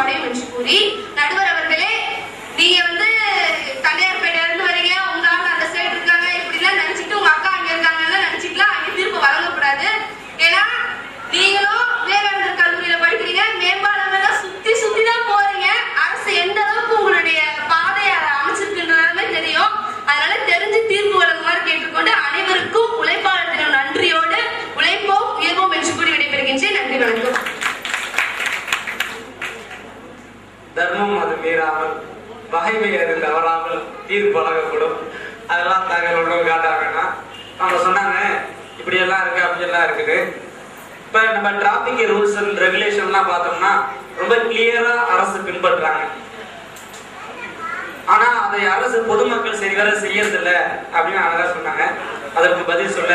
அடையும் என்று கூறி நடுவர் அவர்கள் நீங்க வந்து தனியார்பேட்டையில இருந்து வரீங்க உங்க ஆள் அந்த சைடு இருக்காங்க இப்படிலாம் நினைச்சிட்டு உங்க அக்கா அங்க இருக்காங்கன்னு நினைச்சிட்டுலாம் அங்க தீர்ப்பு வழங்கக்கூடாது ஏன்னா நீங்களும் விவேகானந்தர் கல்லூரியில படிக்கிறீங்க மேம்பாலம் எல்லாம் சுத்தி சுத்தி தான் போறீங்க அரசு எந்த அளவுக்கு உங்களுடைய பாதையை அதை அமைச்சிருக்குன்றதுமே தெரியும் அதனால தெரிஞ்சு தீர்ப்பு வழங்குமாறு கேட்டுக்கொண்டு அனைவருக்கும் உழைப்பாளர் தினம் நன்றியோடு உழைப்போம் உயர்வோம் என்று கூறி விடைபெறுகின்றேன் நன்றி வணக்கம் தர்மம் அது மீறாமல் பகைமை அது தவறாமல் தீர்ப்பு வழங்கப்படும் அதெல்லாம் தகவல் ஒன்றும் காட்டாங்கன்னா அவங்க சொன்னாங்க இப்படி எல்லாம் இருக்கு அப்படி எல்லாம் இருக்குது. இப்போ நம்ம டிராபிக் ரூல்ஸ் அண்ட் ரெகுலேஷன்லாம் பார்த்தோம்னா ரொம்ப கிளியரா அரசு பின்பற்றுறாங்க. ஆனா அதை அரசு பொதுமக்கள் சரிவர செய்யறதில்லை அப்படின்னு அழகா சொன்னாங்க. அதற்கு பதில் சொல்ல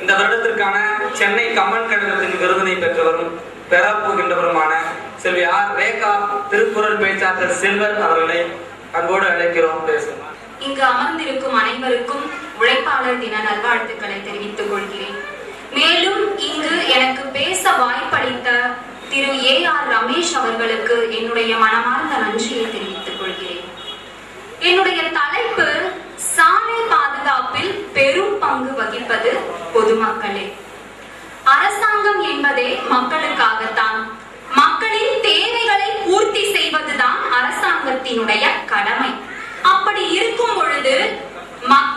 இந்த வருடத்திற்கான சென்னை கம்மன் கழகத்தின் விருதினை பெற்றவரும் பெறப்போகின்றவருமான செல்வி ஆர் ரேகா திருக்குறள் பேச்சாற்றல் செல்வர் அவர்களை அன்போடு அழைக்கிறோம் பேசுவோம். இங்கு அமர்ந்திருக்கும் அனைவருக்கும் உழைப்பாளர் தின நல்வாழ்த்துக்களை தெரிவித்துக் கொள்கிறேன். மேலும் இங்கு எனக்கு பேச வாய்ப்பளித்த திரு ஏ ஆர் ரமேஷ் அவர்களுக்கு என்னுடைய மனமார்ந்த நன்றியை தெரிவித்துக் கொள்கிறேன். என்னுடைய தலைப்பு சாலை பாதுகாப்பில் பெரும் பங்கு வகிப்பது பொதுமக்களே. அரசாங்கம் என்பதே மக்களுக்காகத்தான். மக்களின் தேவைகளை பூர்த்தி செய்வதுதான் அரசாங்கத்தினுடைய கடமை.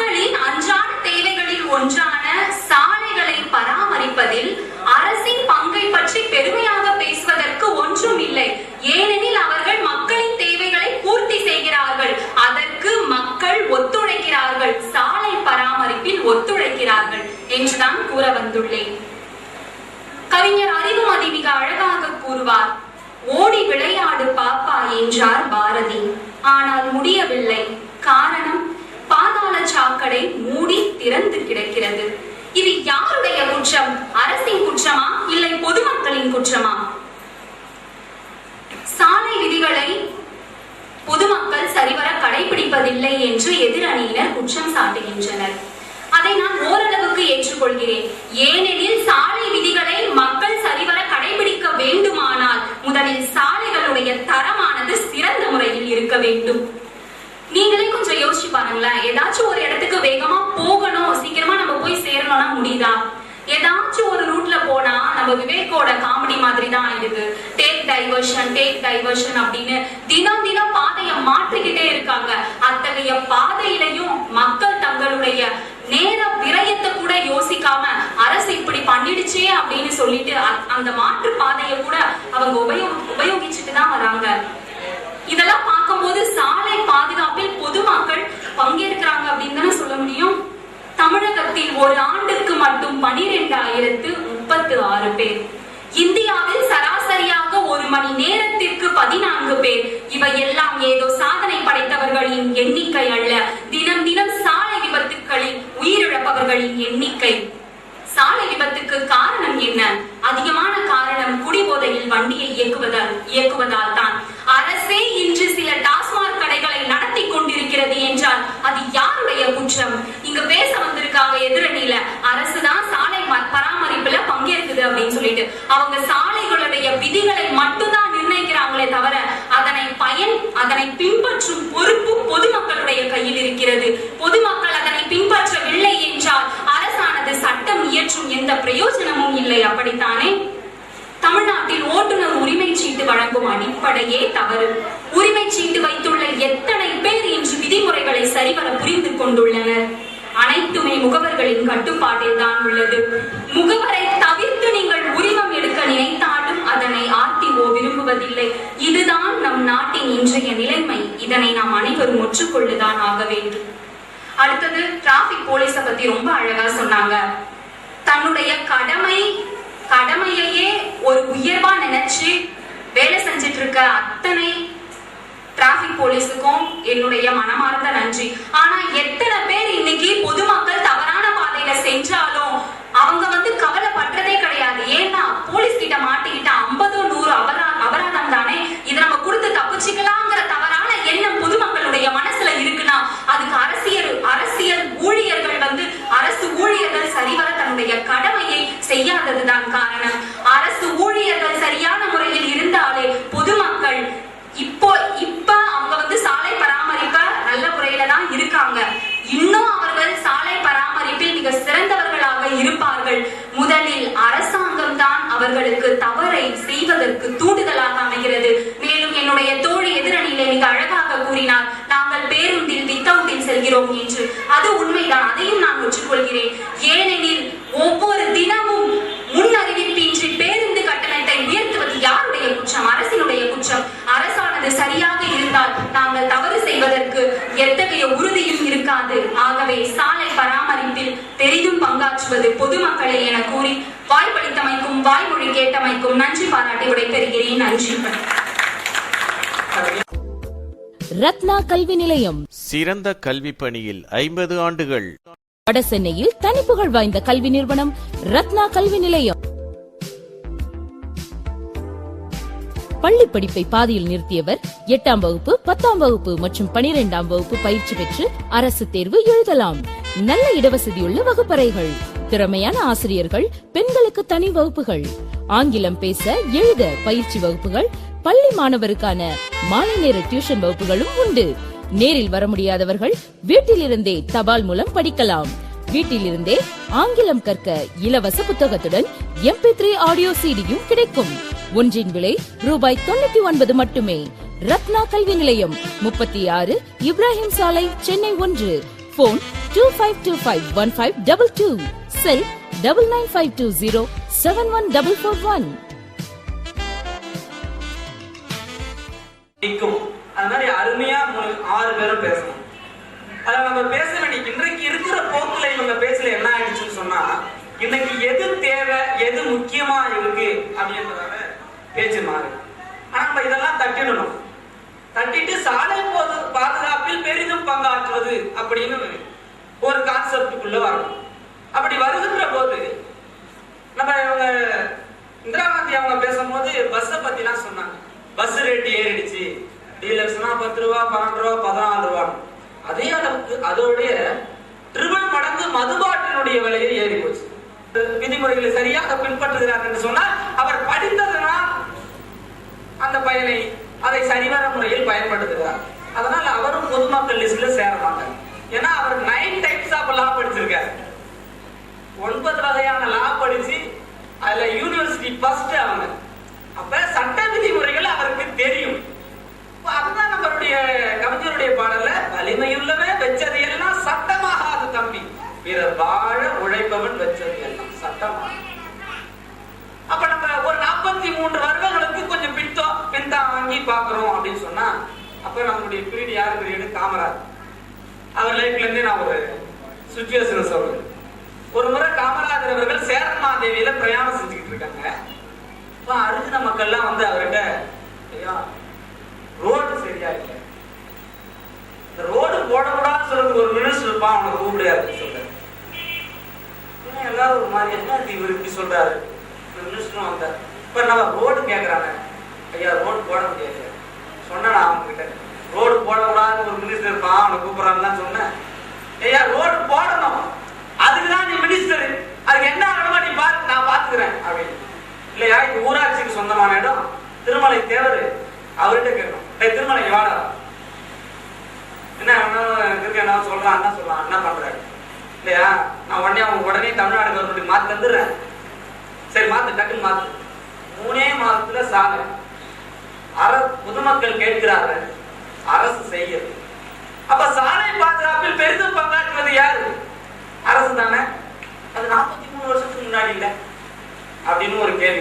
மக்களின் அன்றாட தேவைகளில் ஒன்றான சாலைகளை பராமரிப்பதில் அரசின் பங்கை பற்றி பெருமையாக பேசுவதற்கு ஒன்றும் இல்லை ஏனெனில் அவர்கள் மக்களின் தேவைகளை பூர்த்தி செய்கிறார்கள். அதற்கு மக்கள் ஒத்துழைக்கிறார்கள். சாலை பராமரிப்பில் ஒத்துழைக்கிறார்கள் என்றுதான் கூற வந்துள்ளேன். கவிஞர் அறிவுமதி மிக அழகாக கூறுவார் ஓடி விளையாடு பாப்பா என்றார் பாரதி. ஆனால் முடியவில்லை. காரணம் சாக்கடை மூடி திறந்து கிடக்கிறது. இது யாருடைய குற்றம்? அரசின் குற்றமா? இல்லை பொதுமக்களின் குற்றமா? சாலை விதிகளை பொதுமக்கள் சரிவர கடைபிடிப்பதில்லை என்று எதிரணியினர் குற்றம் சாட்டுகின்றனர். அதை நான் ஓரளவுக்கு ஏற்றுக்கொள்கிறேன். ஏனெனில் சாலை விதிகளை மக்கள் சரிவர கடைபிடிக்க வேண்டுமானால் முதலில் சாலைகளுடைய தரமானது சிறந்த முறையில் இருக்க வேண்டும். நீங்களே கொஞ்சம் யோசிச்சு பாருங்களேன். ஏதாச்சும் ஒரு இடத்துக்கு வேகமா போகணும் சீக்கிரமா நம்ம போய் சேரணும்னா முடியுதா? ஏதாச்சும் ஒரு ரூட்ல போனா நம்ம விவேக்கோட காமெடி மாதிரி தான் ஆயிடுது. டேக் டைவர்ஷன் டேக் டைவர்ஷன் அப்படின்னு தினம் தினம் பாதையை மாற்றிக்கிட்டே இருக்காங்க. அத்தகைய பாதையிலையும் மக்கள் தங்களுடைய நேர விரயத்தை கூட யோசிக்காம அரசு இப்படி பண்ணிடுச்சே அப்படின்னு சொல்லிட்டு அ- அந்த மாற்று பாதையை கூட அவங்க உபயோ உபயோகிச்சுட்டு தான் வராங்க. இதெல்லாம் பார்க்கும்போது சாலை பாதுகாப்பில் பொதுமக்கள் பங்கேற்கிறாங்க அப்படின்னு தானே சொல்ல முடியும். தமிழகத்தில் ஒரு ஆண்டுக்கு மட்டும் பனிரெண்டாயிரத்து முப்பத்து ஆறு பேர். இந்தியாவில் சராசரியாக ஒரு மணி நேரத்திற்கு பதினான்கு பேர். இவை எல்லாம் ஏதோ சாதனை படைத்தவர்களின் எண்ணிக்கை அல்ல. தினம் தினம் சாலை விபத்துக்களில் உயிரிழப்பவர்களின் எண்ணிக்கை. சாலை விபத்துக்கு காரணம் என்ன? அதிகமான காரணம் குடிபோதையில் வண்டியை இயக்குவதால் இயக்குவதால் தான் அரசே இன்று சில டாஸ்மாக் கடைகளை நடத்தி கொண்டிருக்கிறது என்றால் அது யாருடைய குற்றம்? இங்க பேச வந்திருக்காங்க எதிரணியில அரசுதான் சாலை பராமரிப்புல பங்கேற்குது அப்படின்னு சொல்லிட்டு. அவங்க சாலைகளுடைய விதிகளை மட்டும்தான் நிர்ணயிக்கிறாங்களே தவிர அதனை பயன் அதனை பின்பற்றும் பொறுப்பு பொதுமக்களுடைய கையில் இருக்கிறது பொதுமக்கள் அதனை பின்பற்றவில்லை என்றால் அரசானது சட்டம் இயற்றும் எந்த பிரயோஜனமும் இல்லை அப்படித்தானே? தமிழ்நாட்டில் ஓட்டுநர் உரிமை சீட்டு வழங்கும் அடிப்படையே தவறு. உரிமை சீட்டு வைத்துள்ள எத்தனை பேர் இன்று விதிமுறைகளை சரிவர புரிந்து கொண்டுள்ளனர்? அனைத்துமே முகவர்களின் கட்டுப்பாட்டில் தான் உள்ளது. முகவரை தவிர்த்து நீங்கள் உரிமம் எடுக்க நினைத்தாலும் அதனை ஆர்டிஓ விரும்புவதில்லை. இதுதான் நம் நாட்டின் இன்றைய நிலைமை. இதனை நாம் அனைவரும் ஒற்றுக்கொள்ளுதான் ஆக வேண்டும். அடுத்தது டிராபிக் போலீஸை பத்தி ரொம்ப அழகா சொன்னாங்க. தன்னுடைய கடமை கடமையையே ஒரு உயர்வா நினைச்சு வேலை செஞ்சுட்டு இருக்க அத்தனை டிராபிக் போலீஸுக்கும் என்னுடைய மனமார்ந்த நன்றி. ஆனா எத்தனை பேர் இன்னைக்கு பொதுமக்கள் தவறான பாதையில செஞ்சாலும் அவங்க வந்து கவலைப்படுறதே கிடையாது. ஏன்னா போலீஸ் கிட்ட மாட்டிக்கிட்ட ஐம்பதோ நூறு அபரா அபராதம் தானே? இதை நம்ம கொடுத்து தப்பிச்சுக்கலாங்கிற தவறான எண்ணம் பொதுமக்களுடைய மனசுல இருக்குன்னா அதுக்கு அரசியல் அரசியல் ஊழியர்கள் வந்து ஊழியர்கள் சரிவர தன்னுடைய கடமையை செய்யாததுதான் காரணம். அரசு ஊழியர்கள் சரியான முறையில் இருந்தாலே பொதுமக்கள் இருப்பார்கள் முதலில் அரசாங்கம் தான் அவர்களுக்கு தவறை செய்வதற்கு தூண்டுதலாக அமைகிறது மேலும் என்னுடைய தோழி எதிரணியிலே மிக அழகாக கூறினார் நாங்கள் பேருந்தில் வித்தவுட்டில் என்று. அது உண்மைதான். அதையும் நான் ஒற்றுக்கொள்கிறேன். ஏனெனில் ஒவ்வொரு தினமும் முன் அறிவிப்பின்றி பேருந்து கட்டணத்தை உயர்த்துவது யாருடைய குற்றம்? அரசினுடைய குற்றம். அரசானது சரியாக இருந்தால் நாங்கள் தவறு செய்வதற்கு எத்தகைய உறுதியும் இருக்காது. ஆகவே சாலை பராமரிப்பில் பெரிதும் பங்காற்றுவது பொதுமக்களே என கூறி வாய்ப்பளித்தமைக்கும் வாய்மொழி கேட்டமைக்கும் நன்றி பாராட்டி விடைபெறுகிறேன். நன்றி. ரத்னா கல்வி நிலையம். சிறந்த கல்வி பணியில் ஐம்பது ஆண்டுகள். வடசென்னையில் தனிப்புகழ் வாய்ந்த கல்வி நிறுவனம் ரத்னா கல்வி நிலையம். பள்ளி படிப்பை பாதியில் நிறுத்தியவர் எட்டாம் வகுப்பு பத்தாம் வகுப்பு மற்றும் பனிரெண்டாம் வகுப்பு பயிற்சி பெற்று அரசு தேர்வு எழுதலாம். நல்ல இடவசதியுள்ள வகுப்பறைகள் திறமையான ஆசிரியர்கள் பெண்களுக்கு தனி வகுப்புகள். ஆங்கிலம் பேச எழுத பயிற்சி வகுப்புகள் பள்ளி மாணவருக்கான மாலை நேர டியூஷன் வகுப்புகளும் உண்டு. நேரில் வர முடியாதவர்கள் வீட்டிலிருந்தே தபால் மூலம் படிக்கலாம். வீட்டிலிருந்தே ஆங்கிலம் கற்க இலவச புத்தகத்துடன் எம்பி த்ரீ ஆடியோ சிடியும் கிடைக்கும். ஒன்றின் விலை ரூபாய் தொண்ணூத்தி ஒன்பது மட்டுமே. ரத்னா கல்வி நிலையம் முப்பத்தி ஆறு இப்ராஹிம் சாலை சென்னை ஒன்று. Phone two five two five one five double two cell double nine five two zero seven one double four one நிற்கும். அது மாதிரி அருமையா ஆறு பேரும் பேசணும். அதை நம்ம பேச வேண்டிய இன்றைக்கு இருக்கிற போக்குல இவங்க பேசல என்ன ஆயிடுச்சுன்னு சொன்னா இன்னைக்கு எது தேவை எது முக்கியமா இருக்கு அப்படின்றதால பேச்சு மாறு ஆனா நம்ம இதெல்லாம் தட்டிடணும். தட்டிட்டு சாலை போது பாதுகாப்பில் பெரிதும் பங்காற்றுவது அப்படின்னு ஒரு கான்செப்டுக்குள்ள வரணும். அப்படி வருகின்ற போது நம்ம இவங்க இந்திரா காந்தி அவங்க பேசும்போது பஸ்ஸை பத்திலாம் சொன்னாங்க. பஸ் ரேட் ஏறிடுச்சு. டீலக்ஸ்னா பத்து ரூபா பன்னெண்டு ரூபா பதினாலு ரூபா அதே அளவுக்கு அதோடைய ட்ரிபிள் மடங்கு மதுபாட்டினுடைய விலையை ஏறி போச்சு விதிமுறைகளை சரியாக பின்பற்றுகிறார் என்று சொன்னால் அவர் படித்ததனால் அந்த பயனை அதை சரிவர முறையில் பயன்படுத்துகிறார். அதனால அவரும் பொதுமக்கள் லிஸ்ட்ல சேர மாட்டார். ஏன்னா அவர் நைன் டைப்ஸ் ஆஃப் லா படிச்சிருக்காரு. ஒன்பது வகையான லா படிச்சு அதுல யூனிவர்சிட்டி ஃபர்ஸ்ட் அவங்க. அப்ப சட்ட விதிமுறைகள் அவருக்கு தெரியும் அப்ப அதுதான் நம்மளுடைய கவிஞருடைய பாடல்ல வலிமையுள்ளவன் வச்சது எல்லாம் சட்டமாகாது தம்பி. பிறர் வாழ உழைப்பவன் வச்சது எல்லாம் சட்டமாக அப்ப நம்ம ஒரு நாற்பத்தி மூன்று வருடங்களுக்கு கொஞ்சம் பின்தோம் பின்தா வாங்கி பாக்குறோம் அப்படின்னு சொன்னா அப்ப நம்மளுடைய பீரியட் யாரு பீரியடு காமராஜ். அவர் லைஃப்ல இருந்து நான் ஒரு சுச்சுவேஷன் சொல்றேன். ஒரு முறை காமராஜர் அவர்கள் சேரன்மாதேவியில பிரயாணம் செஞ்சுக்கிட்டு இருக்காங்க. அப்ப அருகின மக்கள்லாம் வந்து அவர்கிட்ட ஐயா ரோடு சரியா இல்லை. இந்த ரோடு போடக்கூடாதுன்னு சொல்றதுக்கு ஒரு மினிஸ்டர் இருப்பான் அவனை கூப்பிடையாது சொல்றாரு எல்லாரும் ஒரு மாதிரி என்ன இவர் இப்படி சொல்றாரு? ஒரு மினிஸ்டரும் வந்தார். இப்ப நம்ம ரோடு கேக்குறாங்க. ஐயா ரோடு போட முடியாது. சொன்னேன் நான் அவங்க கிட்ட ரோடு போடக்கூடாதுன்னு ஒரு மினிஸ்டர் இருப்பான் அவனை கூப்பிடுறான்னு தான் சொன்னேன். ஐயா ரோடு போடணும். அதுக்குதான் நீ மினிஸ்டர் அதுக்கு என்ன இடமா நீ பாத்து நான் பாத்துக்கிறேன் அப்படின்னு. இல்லையா இது ஊராட்சிக்கு சொந்தமான இடம். திருமலை தேவர் அவர்கிட்ட கேட்கணும் திருமலை வாடா. வேணும் சொல்றான் அண்ணா சொல்றான் என்ன பண்றாரு. இல்லையா? நான் உடனே அவங்க உடனே தமிழ்நாடு கவர்மெண்ட் மாத்தி தந்துடுறேன். சரி மாத்து டக்குன்னு மாத்து. மூணே மாதத்துல சாலை அர பொதுமக்கள் கேட்கிறார்கள் அரசு செய்யறது. அப்ப சாலை பாதுகாப்பில் பெரிதும் பங்காற்றுவது யாரு? அரசு தானே? அது நாற்பத்தி மூணு வருஷத்துக்கு முன்னாடி இல்லை. அப்படின்னு ஒரு கேள்வி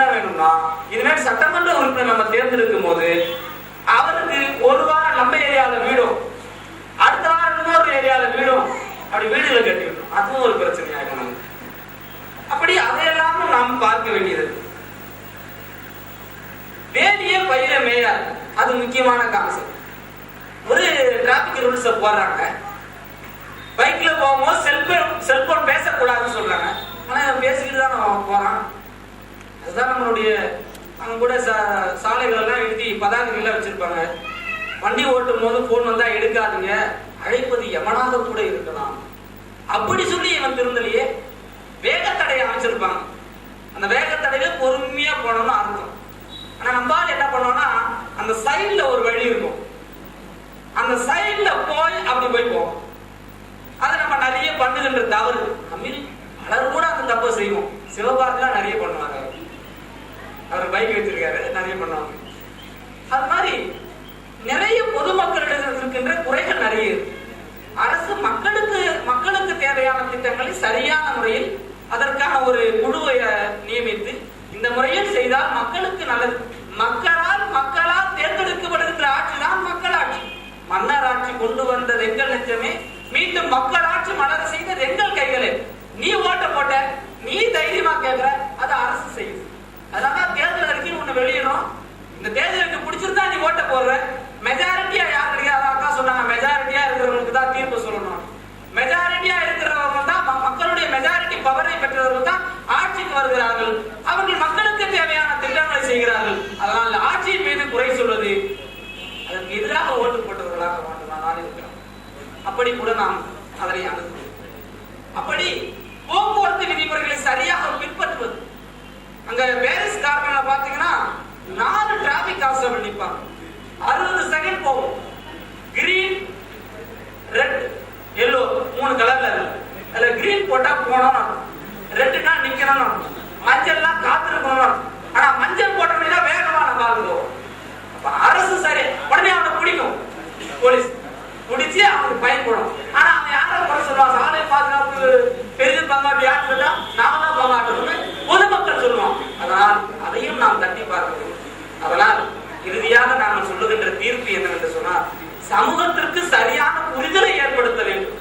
என்ன வேணும்னா இதுமாதிரி சட்டமன்ற உறுப்பினர் நம்ம தேர்ந்தெடுக்கும் போது அவருக்கு ஒரு வாரம் நம்ம ஏரியால வீடும் அடுத்த வாரம் இன்னொரு ஏரியாவில் வீடும் அப்படி வீடுகளை கட்டிவிட்டோம் அதுவும் ஒரு பிரச்சனையாக நமக்கு அப்படி அதையெல்லாம் நாம் பார்க்க வேண்டியது. வேலிய பயிர மேயாது. அது முக்கியமான கான்செப்ட் ஒரு டிராபிக் ரூல்ஸ் போடுறாங்க. பைக்ல போகும்போது செல்போன் செல்போன் பேசக்கூடாதுன்னு சொல்றாங்க. ஆனா பேசிக்கிட்டு தான் போறான்? அதுதான் நம்மளுடைய அங்க கூட சா- சாலைகள் எல்லாம் எழுதி பதாகைகள்லாம் வச்சிருப்பாங்க. வண்டி ஓட்டும் போது போன் வந்தா எடுக்காதீங்க. அழைப்பது எவனாக கூட இருக்கலாம். அப்படி சொல்லி இவன் திருந்தலையே வேக அமைச்சிருப்பாங்க. அந்த வேகத்தடையில பொறுமையா போனோம்னு அர்த்தம். ஆனா நம்மால் என்ன பண்ணோம்னா அந்த சைடில் ஒரு வழி இருக்கும். அந்த சைடில் போய் அப்படி போய் போவோம். அது நம்ம நிறைய பண்ணுகின்ற தவறு. தமிழ் பலர் கூட அந்த தப்பை செய்வோம். சிவபாரதிலாம் நிறைய பண்ணுவாங்க. அவர். பைக் வச்சிருக்காரு நிறைய பண்ணுவாங்க. அது மாதிரி நிறைய பொதுமக்களிடம் இருக்கின்ற குறைகள் நிறைய இருக்கு. அரசு மக்களுக்கு மக்களுக்கு தேவையான திட்டங்களை சரியான முறையில் அதற்கான ஒரு குழுவை நியமித்து இந்த முறையில் செய்தால் மக்களுக்கு நல்லது. மக்களால் மக்களால் தேர்ந்தெடுக்கப்படுகின்ற ஆட்சி தான் மக்களாட்சி. மன்னர் ஆட்சி கொண்டு வந்தது எங்கள் நெஞ்சமே மீண்டும் மக்களாட்சி மலர செய்தது எங்கள் கைகளே. நீ ஓட்ட போட்ட நீ தைரியமா கேட்கிற அதை அரசு செய்யுது. அதனால பவரை பெற்றவர்கள் தான் ஆட்சிக்கு வருகிறார்கள். அவர்கள் மக்களுக்கு தேவையான திட்டங்களை செய்கிறார்கள். அதனால் ஆட்சியின் மீது குறை சொல்வது அதற்கு எதிராக ஓட்டு போட்டவர்களாக மட்டும்தான் இருக்கிறோம் அப்படி கூட நாம் அதனை அணுகுவோம். அப்படி போக்குவரத்து விதிமுறைகளை சரியாக பின்பற்றுவது. அங்க பேரிஸ் கார்மெண்ட்ல பாத்தீங்கன்னா நாலு டிராபிக் கான்ஸ்டபிள் நிற்பாங்க. அறுபது செகண்ட் போகும். கிரீன் ரெட் எல்லோ மூணு கலர்ல இருக்கு. அதுல கிரீன் போட்டா போனோம் ரெட்டுனா நிக்கணும் மஞ்சள்னா காத்திருக்கணும். ஆனா மஞ்சள் போட்டோம்னா வேகமா நம்ம ஆளு அரசு சரி உடனே அவனை பிடிக்கும். போலீஸ். பிடிச்சி அவனுக்கு பயன்படும். ஆனா அவன் யாரை குறை சொல்லுவான் சாலை பாதுகாப்பு பெரிதும் பங்காட்டு யார் சொல்லா நாம தான் பங்காட்டுறோம்னு பொதுமக்கள் சொல்லுவோம் அதனால் அதையும் நாம் தட்டி பார்க்கிறோம் அதனால் இறுதியாக நாங்கள் சொல்லுகின்ற தீர்ப்பு என்னவென்று சொன்னால் சமூகத்திற்கு சரியான புரிதலை ஏற்படுத்த வேண்டும்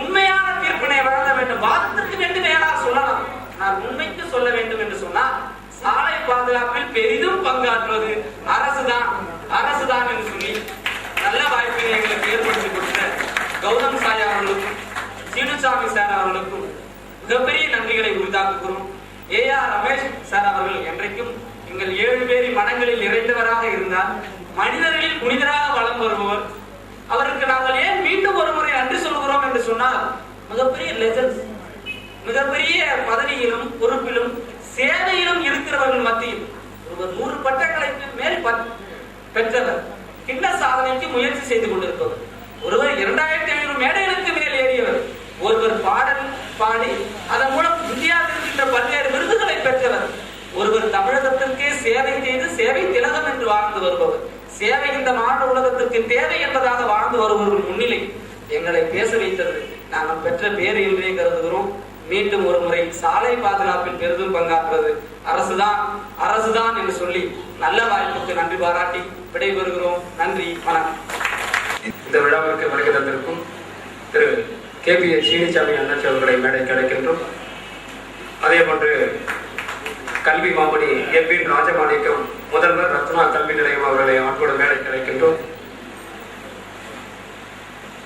உண்மையான தீர்ப்பினை வழங்க வேண்டும் வாதத்திற்கு ரெண்டு வேணாம் சொல்லலாம் நான் உண்மைக்கு சொல்ல வேண்டும் என்று சொன்னால் சாலை பாதுகாப்பில் பெரிதும் அரசுதான். அரசுதான் என்று சொல்லி நல்ல வாய்ப்பினை எங்களுக்கு ஏற்படுத்தி கொடுத்த கௌதம் சாய் அவர்களுக்கும் சீனுசாமி சார் அவர்களுக்கும் மிகப்பெரிய நன்றிகளை உரித்தாக்குகிறோம் ஏ ஆர் ரமேஷ் சார் அவர்கள் என்றைக்கும் எங்கள் ஏழு பேரின் மனங்களில் நிறைந்தவராக இருந்தால் மனிதர்களில் புனிதராக வளம் வருபவர். அவருக்கு நாங்கள் ஏன் மீண்டும் ஒரு முறை நன்றி சொல்கிறோம் என்று சொன்னால் மிகப்பெரிய லெஜன்ஸ் மிகப்பெரிய பதவியிலும் பொறுப்பிலும் சேவையிலும் இருக்கிறவர்கள் மத்தியில் இவர் நூறு பட்டங்களுக்கு மேல் பெற்றவர். கிண்ண சாதனைக்கு முயற்சி செய்து கொண்டிருப்பவர். ஒருவர் இரண்டாயிரத்தி ஐநூறு மேடைகளுக்கு மேல் ஏறியவர். ஒருவர் பாடல் பாடி அதன் மூலம் இந்தியாவில் இருக்கின்ற பல்வேறு விருதுகளை பெற்றவர். ஒருவர் தமிழகத்திற்கே சேவை செய்து சேவை திலகம் என்று வாழ்ந்து வருபவர். சேவை இந்த மாநில உலகத்திற்கு தேவை என்பதாக வாழ்ந்து வருபவர்கள் முன்னிலை. எங்களை பேச வைத்தது நாங்கள் பெற்ற பேர் என்றே கருதுகிறோம். மீண்டும் ஒரு முறை சாலை பாதுகாப்பில் பெரிதும் பங்காற்றுவது அரசுதான் அரசுதான் என்று சொல்லி நல்ல வாய்ப்புக்கு நன்றி பாராட்டி விடைபெறுகிறோம். நன்றி வணக்கம். இந்த விழாவிற்கு வருகை தந்திருக்கும் Thiru K P S Seenisamy அண்ணாச்சி அவர்களை மேடை கிடைக்கின்றோம் அதே போன்று கல்வி மாமணி எம்பின் ராஜமாணிக்கம் முதல்வர் ரத்னா கல்வி நிலையம் அவர்களை அன்போடு மேடை கிடைக்கின்றோம்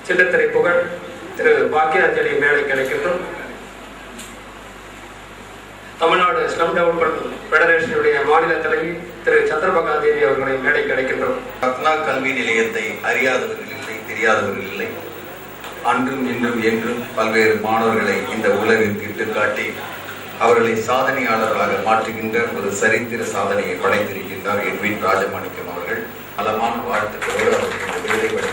சின்னத்திரை புகழ் திரு பாக்கியாஞ்சலி மேடை கிடைக்கின்றோம் தமிழ்நாடு ஸ்லம் டெவலப்மெண்ட் ஃபெடரேஷனுடைய மாநில தலைவி திரு சந்திரபகா தேவி அவர்களை மேடை கிடைக்கின்றோம் ரத்னா கல்வி நிலையத்தை அறியாதவர்கள் இல்லை தெரியாதவர்கள் இல்லை. அன்றும் இன்றும் என்றும் பல்வேறு மாணவர்களை இந்த உலகிற்கு இட்டுக்காட்டி அவர்களை சாதனையாளர்களாக மாற்றுகின்ற ஒரு சரித்திர சாதனையை படைத்திருக்கின்றார் எட்வின் ராஜமாணிக்கம் அவர்கள். நலமான வாழ்த்துக்களோடு அவருக்கு இந்த